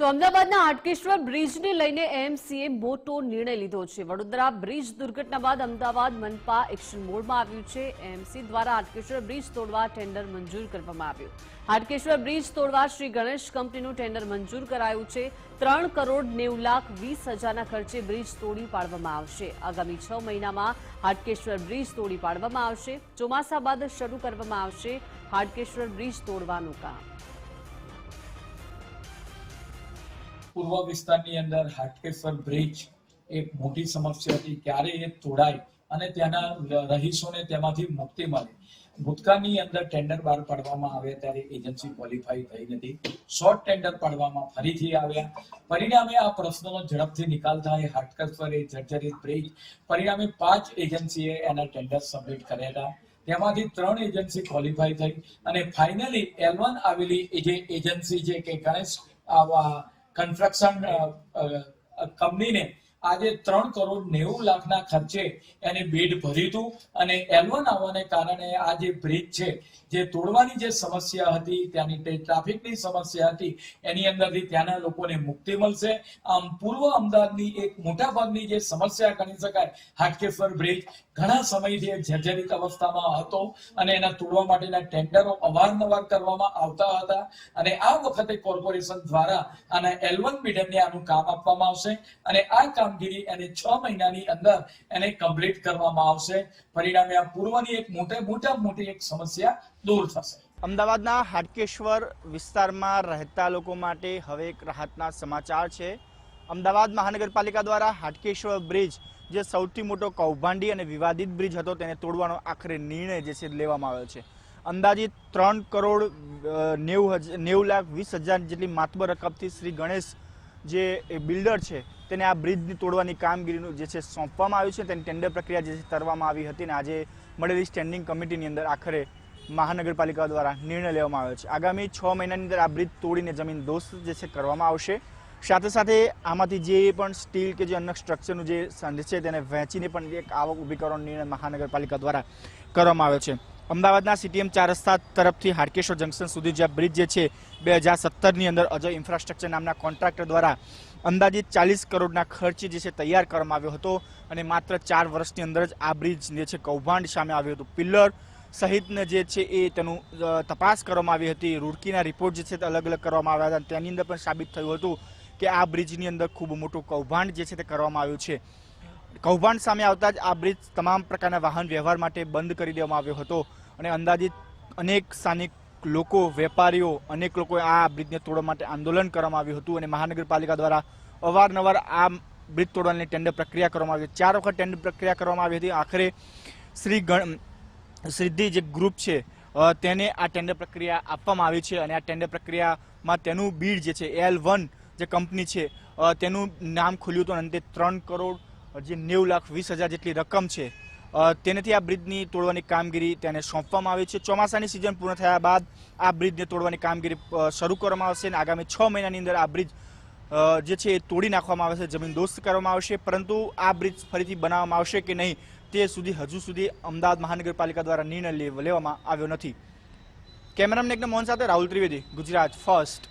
તો અમદાવાદના હાટકેશ્વર બ્રિજને લઈને એએમસીએ મોટો નિર્ણય લીધો છે. વડોદરા બ્રિજ દુર્ઘટના બાદ અમદાવાદ મનપા એક્શન મોડમાં આવ્યું છે. એએમસી દ્વારા હાટકેશ્વર બ્રિજ તોડવા ટેન્ડર મંજૂર કરવામાં આવ્યું. હાટકેશ્વર બ્રિજ તોડવા શ્રી ગણેશ કંપનીનું ટેન્ડર મંજૂર કરાયું છે. ત્રણ કરોડ નેવું લાખ વીસ હજારના ખર્ચે બ્રિજ તોડી પાડવામાં આવશે. આગામી છ મહિનામાં હાટકેશ્વર બ્રિજ તોડી પાડવામાં આવશે. ચોમાસા બાદ શરૂ કરવામાં આવશે હાટકેશ્વર બ્રિજ તોડવાનું કામ. પૂર્વ વિસ્તારની અંદર હાટકેશ્વર બ્રિજ એક મોટી સમસ્યા હતી. ક્યારે એ તોડાય અને ત્યાંના રહીશોને તેમાંથી મુક્તિ મળે. ભૂતકાળની અંદર ટેન્ડર બહાર પાડવામાં આવ્યા ત્યારે એજન્સી ક્વોલિફાઈ થઈ નથી. શોર્ટ ટેન્ડર પાડવામાં ફરીથી આવ્યા. પરિણામે આ પ્રશ્નનો ઝડપથી નિકાલ થાય. હાટકેશ્વર એ જર્જરિત બ્રિજ. પરિણામે પાંચ એજન્સીએ એના ટેન્ડર સબમિટ કરેલા. તેમાંથી ત્રણ એજન્સી ક્વોલિફાઈ થઈ અને ફાઇનલી એલ વન આવેલી જે એજન્સી છે કે ગણેશ આવા કન્સ્ટ્રક્શન કંપનીને આજે ત્રણ કરોડ નેવું લાખના ખર્ચે એને બેડ ભર્યું અને એલવન આવવાને કારણે આ જે બ્રિજ છે, જે તોડવાની જે સમસ્યા હતી, ત્યાંની ટ્રાફિકની સમસ્યા હતી, એની અંદરથી ત્યાંના લોકોને મુક્તિ મળશે. આમ પૂર્વ અમદાવાદની એક મોટા ભાગની જે સમસ્યા ગણી શકાય, હાટકેશ્વર બ્રિજ ઘણા સમયથી જર્જરિત અવસ્થામાં હતો અને એના તોડવા માટેના ટેન્ડરો અવારનવાર કરવામાં આવતા હતા અને આ વખતે કોર્પોરેશન દ્વારા આના એલવન વન બિડરને આનું કામ આપવામાં આવશે અને આ કામગીરી એને છ મહિનાની અંદર એને કમ્પ્લીટ કરવામાં આવશે. પરિણામે આ પૂર્વની એક મોટે મોટા મોટી એક સમસ્યા દૂર થશે. અમદાવાદના હાટકેશ્વર વિસ્તારમાં રહેતા લોકો માટે હવે એક રાહતના સમાચાર છે. અમદાવાદ મહાનગરપાલિકા દ્વારા હાટકેશ્વર બ્રિજ, જે સૌથી મોટો કૌભાંડી અને વિવાદિત બ્રિજ હતો, તેને તોડવાનો આખરે નિર્ણય જે છે લેવામાં આવ્યો છે. અંદાજિત ત્રણ કરોડ નેવું હજાર નેવું લાખ વીસ હજાર જેટલી માતબર રકમથી શ્રી ગણેશ જે બિલ્ડર છે, તેને આ બ્રિજની તોડવાની કામગીરીનું જે છે સોંપવામાં આવ્યું છે તેની ટેન્ડર પ્રક્રિયા જે કરવામાં આવી હતી અને આજે મળેલી સ્ટેન્ડિંગ કમિટીની અંદર આખરે મહાનગરપાલિકા દ્વારા નિર્ણય લેવામાં આવ્યો છે. આગામી છ મહિનાની અંદર આ બ્રિજ તોડીને જમીન દોસ્ત જે છે કરવામાં આવશે. સાથે સાથે આમાંથી જે પણ સ્ટીલ કે જે અન્ય સ્ટ્રક્ચરનું જે સંધ છે તેને વહેંચીને પણ એક આવક ઊભી કરવાનો નિર્ણય મહાનગરપાલિકા દ્વારા કરવામાં આવ્યો છે. અમદાવાદના સીટીએમ ચાર રસ્તા તરફથી હાટકેશ્વર જંકશન સુધી જે બ્રિજ જે છે, બે હજાર સત્તરની અંદર અજય ઇન્ફ્રાસ્ટ્રક્ચર નામના કોન્ટ્રાક્ટર દ્વારા અંદાજિત ચાલીસ કરોડના ખર્ચે જે છે તૈયાર કરવામાં આવ્યો હતો અને માત્ર ચાર વર્ષની અંદર જ આ બ્રિજ જે છે કૌભાંડ સામે આવ્યું હતું. પિલ્લર સહિતને જે છે એ તેનું તપાસ કરવામાં આવી હતી. રૂડકીના રિપોર્ટ જે છે તે અલગ અલગ કરવામાં આવ્યા હતા તેની અંદર પણ સાબિત થયું હતું કે આ બ્રિજની અંદર ખૂબ મોટું કૌભાંડ જે છે તે કરવામાં આવ્યું છે. કૌભાંડ સામે આવતા જ આ બ્રિજ તમામ પ્રકારના વાહન વ્યવહાર માટે બંધ કરી દેવામાં આવ્યો હતો અને અંદાજિત અનેક સ્થાનિક લોકો, વેપારીઓ, અનેક લોકોએ આ બ્રિજને તોડવા માટે આંદોલન કરવામાં આવ્યું હતું અને મહાનગરપાલિકા દ્વારા અવારનવાર આ બ્રિજ તોડવાની ટેન્ડર પ્રક્રિયા કરવામાં આવી ચાર વખત ટેન્ડર પ્રક્રિયા કરવામાં આવી હતી. આખરે શ્રી ગણ સિદ્ધિ જે ગ્રુપ છે તેને આ ટેન્ડર પ્રક્રિયા આપવામાં આવી છે અને આ ટેન્ડર પ્રક્રિયામાં તેનું બીડ જે છે, એલ વન જે કંપની છે તેનું નામ ખુલ્યું હતું અને અંતે ત્રણ કરોડ જે નેવું લાખ વીસ હજાર જેટલી રકમ છે. તેનાથી આ બ્રિજની તોડવાની કામગીરી તેને સોંપવામાં આવી છે. ચોમાસાની સિઝન પૂર્ણ થયા બાદ આ બ્રિજને તોડવાની કામગીરી શરૂ કરવામાં આવશે અને આગામી છ મહિનાની અંદર આ બ્રિજ જે છે એ તોડી નાખવામાં આવશે જમીન દોસ્ત કરવામાં આવશે. પરંતુ આ બ્રિજ ફરીથી બનાવવામાં આવશે કે નહીં, તે સુધી હજુ સુધી અમદાવાદ મહાનગરપાલિકા દ્વારા નિર્ણય લેવામાં આવ્યો નથી. કેમેરામેન એકદમ મોહન સાથે રાહુલ ત્રિવેદી, ગુજરાત ફર્સ્ટ